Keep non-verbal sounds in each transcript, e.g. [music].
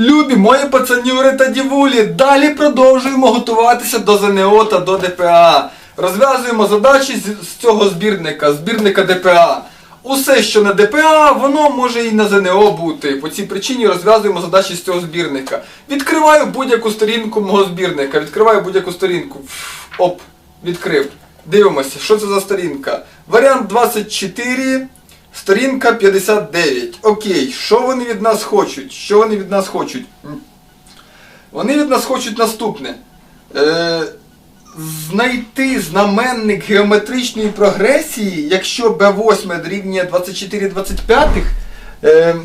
Любі мої пацанюри та дівулі, далі продовжуємо готуватися до ЗНО та до ДПА. Розв'язуємо задачі з, цього збірника, збірника ДПА. Усе, що на ДПА, воно може і на ЗНО бути. По цій причині розв'язуємо задачі з цього збірника. Відкриваю будь-яку сторінку мого збірника. Відкриваю будь-яку сторінку. Оп, відкрив. Дивимося, що це за сторінка. Варіант 24. Сторінка 59. Окей, що вони від нас хочуть? Що вони від нас хочуть? Вони від нас хочуть наступне. Е, знайти знаменник геометричної прогресії, якщо B8 дорівнює 24 25, е,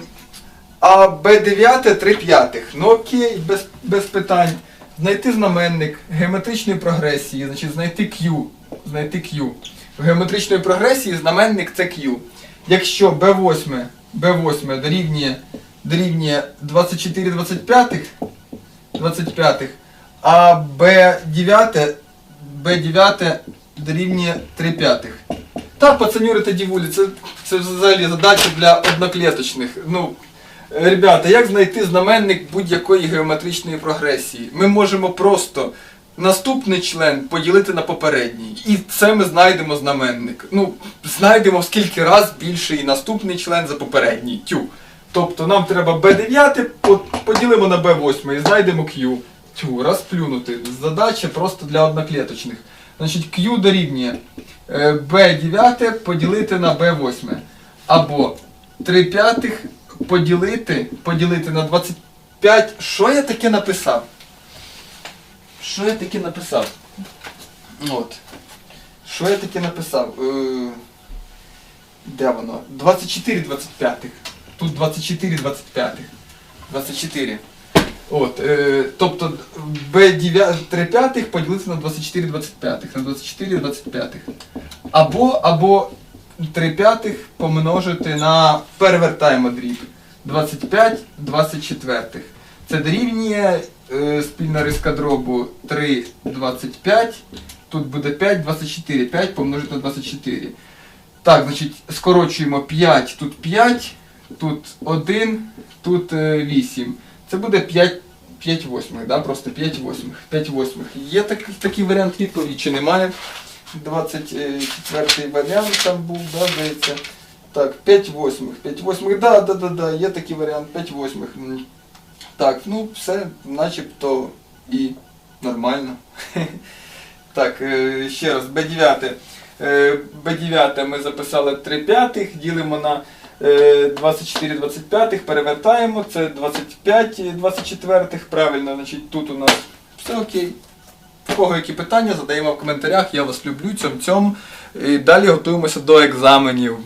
а B9 3 п'ятих. Ну окей, без, без питань. Знайти знаменник геометричної прогресії, значить знайти Q. Знайти Q. В геометричної прогресії знаменник це Q. Якщо B8, B8 дорівнює, дорівнює 24 25, 25, а B9, B9 дорівнює 3 п'ятих. Та, пацанюри та дівулі, це, це взагалі задача для одноклеточних. Ну, ребята, як знайти знаменник будь-якої геометричної прогресії? Ми можемо просто наступний член поділити на попередній. І це ми знайдемо знаменник. Ну, знайдемо скільки раз більший наступний член за попередній. Тю. Тобто нам треба B9 поділимо на B8 і знайдемо Q. Тю, розплюнути. Задача просто для одноклеточних. Значить, Q дорівнює е, B9 поділити на B8. Або 3 п'ятих поділити, поділити на 25. Що я таке написав? Що я таке написав? От. Що я таке написав? Е, де воно? 24 25. Тут 24 25. 24. От, е, тобто B9 3 п'ятих поділити на 24 25. На 24 25. Або, або 3 п'ятих помножити на перевертаємо дріб. 25 24. Це дорівнює спільна риска дробу 3 25. Тут буде 5 24. 5 помножити на 24. Так, значить, скорочуємо 5, тут 5, тут 1, тут е, 8. Це буде 5, 5 восьмих, да? просто 5 восьмих. 5 восьмих. Є так, такий варіант відповіді чи немає? 24 варіант там був, да, здається. Так, 5 восьмих. 5 восьмих, да, да, да, да, є такий варіант, 5 восьмих. Так, ну все, начебто і нормально. [laughs] Так, е, ще раз, Б9. Е, Б9 ми записали 3 п'ятих, ділимо на е, 24 25, перевертаємо, це 25 24, правильно, значить тут у нас все окей. В кого які питання, задаємо в коментарях, я вас люблю, цьом цьом. І далі готуємося до екзаменів.